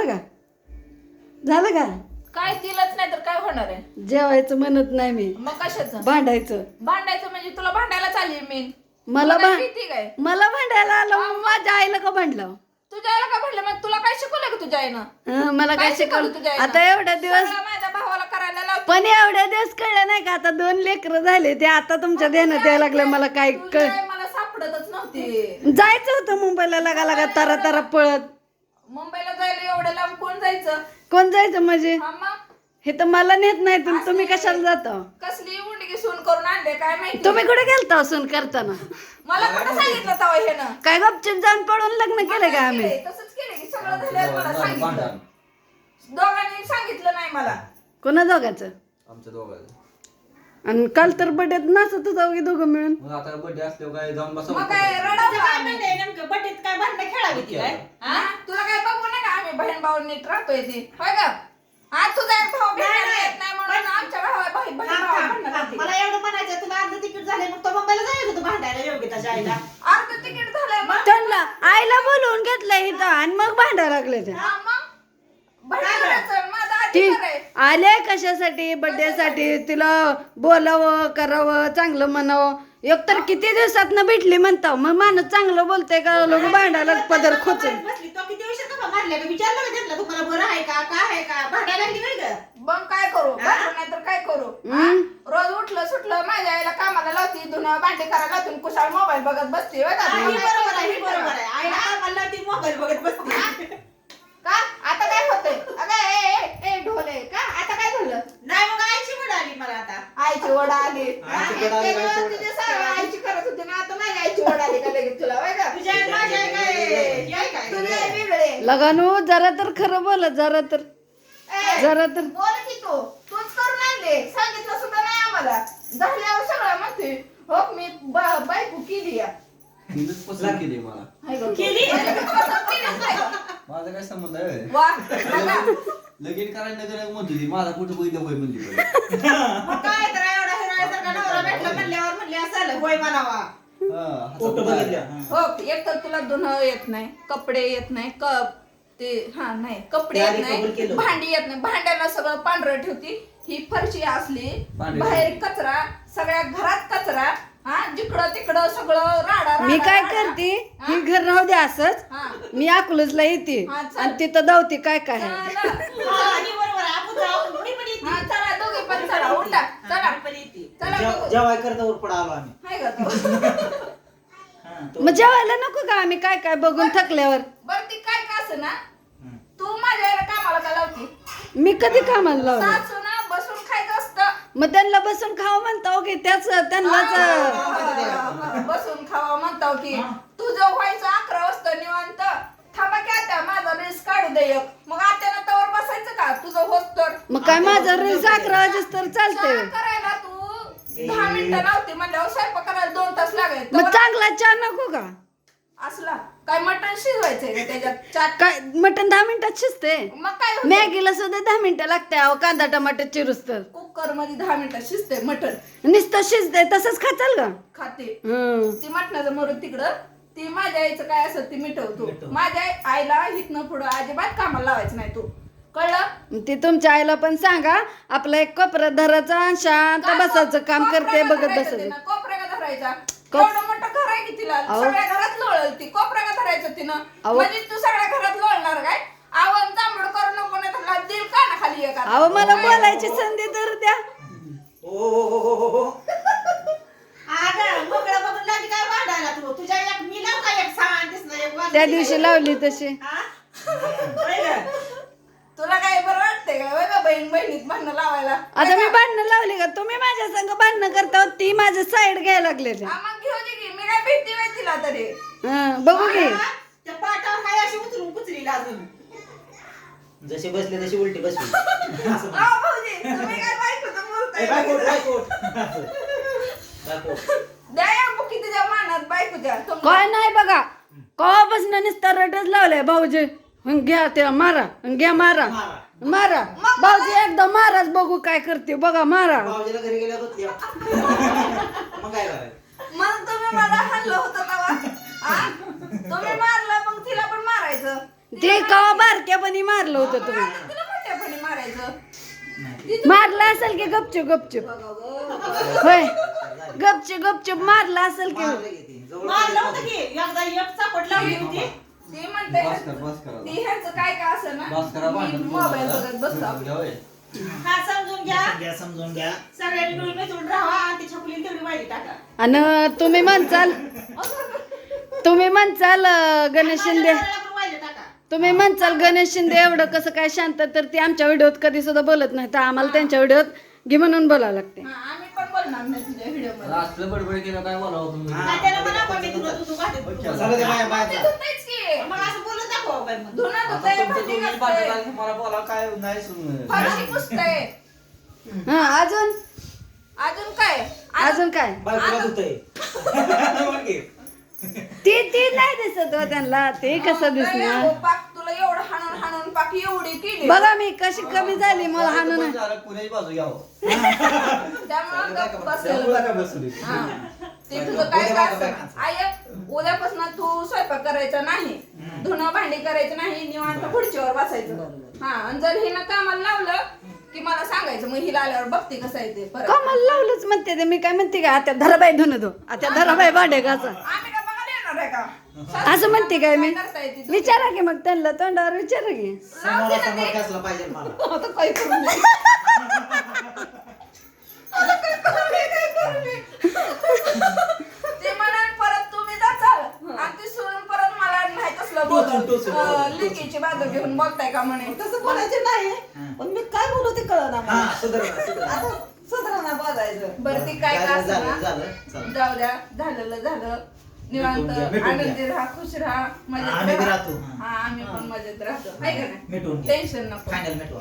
झालं का? झालं का? काय दिलंच नाही तर काय होणार आहे? जेवायचं म्हणत नाही मी. मग कशाचं? भांडायचं. भांडायचं म्हणजे तुला भांडायला चालली मी. मला तुला भा काय? मला भांडायला आलं. मग? माझ्या आईला का भांडलं? तुझ्या आईला काय भांडलं? मग तुला काय शिकवलं का तुझ्या आईनं? हं, मला काय काय शिकवलं? तुझ्या आईनं? आता एवढ्या दिवस सगळं माझ्या भावाला करायला लावतो. पण एवढ्या दिवस कळलं नाही का? आता दोन लेकरं झाले ते आता तुमच्या ध्यानात यायला लागलं मला काय तुझी कळ आई मला सापडतच नव्हती. जायचं होतं मुंबईला लगा लगा तारा तारा पळत. मुंबईला जायला एवढं लांब कोण जायचं? कोण जायचं म्हणजे? हा मग? हे तर मला नेत नाही तुम्ही तुम्ही कशाला जाता? कसली उंडगी सून करून आणले काय माहिती? तुम्ही कुठे गेलता असून करताना? मला कुठं सांगितलं तवा हे ना काय गपचूप जाऊन पडून लग्न केलं का आम्ही? तसंच केलं की सगळं झालं मला सांगितलं. दोघांनी सांगितलं नाही मला. कोणा दोघाचं? आमच्या दोघांचं. आणि काल तर बड्यात नाचत होता की दोघं मिळून. मग आता बर्थडे असल्यावर काय जाऊन बसा मग काय रडावं काय आम्ही? म्हणते नेमकं? बड्डेत काय भांडणं खेळावी ती काय? हा? तुला काय बघू नका आम्ही बहीण भाऊ नीट राहतोय ती. होय का हा तुझा एक भाऊ भेटायला नाही. येत नाही म्हणून आमच्या भावा बहीण बहीण थांब, भावा थांब, भांडणं थांब. करते. मला एवढं म्हणायचं तुला अर्ध तिकीट झाले मग तो मुंबईला जायचं होतं भांडायला योग्यताच्या आईला अर्ध तिकीट झालंय मग. त्यांना आईला बोलवून घेतलं इथं आणि मग भांडायला लागले ते. हा, मग? माझा आले कशासाठी? बर्थडे साठी तिला बोलावं करावं चांगलं म्हणावं. एकतर किती दिवसात भेटली म्हणता. मग माणूस चांगलं बोलतंय का? लोक भांडायला पदर खोचून. बसली? तो किती वर्ष का मारल्या का विचारलं का त्यांना तुम्हाला बरं आहे का? काय आहे का? भांडायला लागली नाही का? मग काय करू? नाही तर काय करू? हा? रोज उठलं सुटलं माझ्या आईला कामाला लावती धुणं भांडी करायला लावती कुशाळ मोबाईल बघत बसते होय का बरोबर आहे ही बरोबर आहे आईला आम्हाला ती मोबाईल बघत बसते का आता काय होतंय अगं ए ए, ए ढोले का आता काय झालं नाही मग आईची म्हण आली मला आता आईची ओढ आली आली, सारं आईची करत होती ना आता माझ्या आईची ओढ आली का लगेच तुला होय का? तुझ्या आई माझ्या आई काय? ही आई काय? तुझी आई वेगळे लगानो जरा तर खरं बोला जरा तर. ए, जरा तर. बोल की तू. तूच करून आणले सांगितलं सुद्धा नाही आम्हाला. झाल्यावर सगळं म्हणते हो मी ब- बायको केली या हिंदूच पसंत केली मला. केली? माझा काय संबंध आहे? वा बघा. लगीन करायला नगर म्हणतो ती माझा कुठं म्हणली पहिले. मग काय तर भेटला म्हणल्यावर म्हणले असं होय म्हणावा हा, फोटो? बघितल्या हा. हो एक तर तुला धुणं येत नाही कपडे येत नाही कप ते हा नाही कपडे येत नाही केलं. भांडी येत नाही भांड्याला सगळं पांढरं ठेवती ही फरशी असली पांढरी बाहेर कचरा सगळ्या घरात कचरा हा जिकडं तिकडं सगळं राडा मी राडा, काय राडा. करते ही घर राहू दे असंच हा. मी अकलूजला येते हा, चल. आणि तिथं धावते काय काय. चला. हा, ही बरोबर आहे आपण जाऊ मी पण येते हा, चला दोघे पण चला उठा चला मी पण येते चला जेव- दोघं. जेवाय करता उरपडा आलो आम्ही. हाय का तू? हा, तो- मग जेवायला नको का आम्ही? काय काय बघून थकल्यावर? बरं ती काय का असं ना? हम्म. तू माझ्या याला कामाला का लावती? मी कधी कामाला लावलं सासू ना बसून खायचं असतं. मग त्यांना बसून खावं म्हणता की त्याच त्यांनाच हा, बसून खावा म्हणतो की तुझं व्हायचं अकरा वाजता निवांत. थांबा की आता माझा रील्स काढू दे एक. मग आत्यानं तवर बसायचं का? तुझं होत तर. मग काय माझं रील्स अकरा वाजेस तर चालतंय. चहा करायला तू दहा मिनिटं नव्हती म्हणल्यावर स्वयंपाक करायला दोन तास लागायचे मग चांगला चहा नको का? असला. काय मटण शिजवायचंय का त्याच्यात? चाट काय मटन दहा मिनिटात शिजते? मग काय होतं? मॅगीला सुद्धा दहा मिनिटं लागते अहो कांदा टमाटर चिरूस तर. कुकरमध्ये दहा मिनिटात शिजते मटण. नुसतं शिजते तसंच खाचाल का खाते. ती मटणाचं मरून तिकडं ती माझ्या आईचं काय असेल ती मिटवतो. मिटव. माझ्या आई- आईला हिथनं पुढं अजिबात कामाला लावायचं नाही तू. कळलं? ते तुमच्या आईला पण सांगा आपलं एक कोपऱ्यात धरायचा आणि शांत बसायचं काम करते बघत बसायचं. कोपऱ्याला धरायचा? कोप- एवढं मोठं घर आहे की तिला? अहो. सगळ्या घरात लोळल ती. कोपऱ्याला धरायचं तिनं? अहो. म्हणजे तू सगळ्या घरात लोळणार काय? आवन जांभूळ करू नको नाही तर लाथ देईल का ना खाली एका? अहो मला बोलायची संधी तर द्या. ओ, ओ, ओ, ओ, ओ, ओ. अगं मोकळं बघून लागली काय भांडायला तू? तुझ्या एक मी लाव का एक सामान दिसणार एक वाजली त्या? दिवशी लावली तशी. हा? होय काय बरं वाटतंय का? होय का बहीण बहिणीत भांडणं लावायला. आता मी भांडणं लावली का? तुम्ही माझ्या संग भांडणं करता ती माझ्या साईड घ्यायला लागले ते हा, मग घेऊ दे की. मी काय भीती वाय तिला तरी हं, बघू की. हा? त्या पाटावर काय अशी उचलून कुचलीला अजून. जसे बसले तशी उलटी बसली. असं म्हण. अहो, भाऊजी, तुम्ही काय ए, बोलताय. द्या या बुकी तुझ्या मानात बायकोच्या. तुम- काय नाही बघा. कवापासून नुसतं रडच लावलंय भाऊजी. घ्या ते मारा घ्या मारा. मारा. भाऊजी एकदा माराच बघू काय करते. बघा मारा. भाऊजीला घरी गेल्यावर होती. मग काय करायचं मग तुम्ही मला हाणलं होतं तेव्हा? तुम्ही मारलं मग तिला पण मारायचं. ते कवा बारक्यापणी मारलं होतं तुम्ही? तुला मोठ्यापणी मारायचं. नाही. मारला असेल की गपचूप गपचूप? होय. गपचूप गपचूप मारला असेल की मारलं ते. होतं की. एकदा एक चापट लावली होती. ती म्हणते बस कर बस करा ती ह्याचं काय काय असं ना? बस करा मी भांडण मोबाईल बघत बसतो. हा समजून घ्या. घ्या समजून घ्या. सगळ्यांनी मिळून मिसळून राहा आणि ती छकुली तेवढी टाका. आणि तुम्ही म्हणचाल तुम्ही म्हणचाल अं, गणेश शिंदे टाका. तुम्ही म्हणचाल गणेश शिंदे एवढं कसं काय शांत तर ते आमच्या व्हिडिओत कधी सुद्धा बोलत नाही तर आम्हाला त्यांच्या व्हिडिओत घे म्हणून बोलावं लागते हा, आम्ही पण बोलणार नाही तुझ्या व्हिडिओमध्ये असलं बडबड केलं काय बोलावं तुम्ही? हा. तात्याला म्हणा पण मी तुला तुझं वाटेत बघ तुझं. की. झालं ते बाया ते बाया. धुतायच की. मग असं बोलून दाखव काय मग. धुणं आता धुतंय तुमचं भांडी तुम्ही घासतंय. भांडण मला बोला काय नाही सुन फरशी पुसतंय. हा अजून? अजून काय? अजून काय? बायकोला धुतंय. बोल की. ती ती नाही दिसत हो त्यांना. ते कसं दिसणार? एवढी केली. बघा मी कशी कमी झाली मला हाणून झालं पुण्याची बाजू घ्यावं त्यामुळं गप्प बसलेलं. त्यामुळं बरं. का बसली? हा. ते तुझं काय उद्या काय बायका असं काय आय उद्यापासून तू स्वयंपाक करायचा नाही. धुणं भांडी करायचं नाही निवांत खुर्चीवर बसायचं. हा आणि जर हिनं कामाला लावलं की मला सांगायचं मग हिला आल्यावर बघते कसं आहे ते परत. कमाल लावलंच म्हणते ते मी काय म्हणते का आता धराबाई धुन दो आता धराबाई भांडे घासा. आम्ही असं म्हणते काय मी? विचारा की मग त्यांना तोंडावर विचारा की. समोरासमोर कसला पाहिजे मला. आता काय करू मी? आता काय करू मी? काय करू मी? ते म्हणाल परत तुम्ही जाचाल. आणि ती सोडून परत मला नाही कसलं टोचून- टोचून. बोलत लिकीची बाजू घेऊन बोलताय का म्हणे. तसं बोलायचं नाही. पण मी काय बोलू ते कळना हा मला सुधारणा सुधारणा. आता सुधारणा बोलायचं. बरं ती काय झालं, का झालं, असं झालं. जाऊ द्या झालेलं झालं. निवांत. आनंदी राहा खुश राहा आम्ही बी मजेत राहतो. राहा हा आम्ही पण मजेत राहतो. आहे का नाही? टेन्शन नको. फायनल मिटवा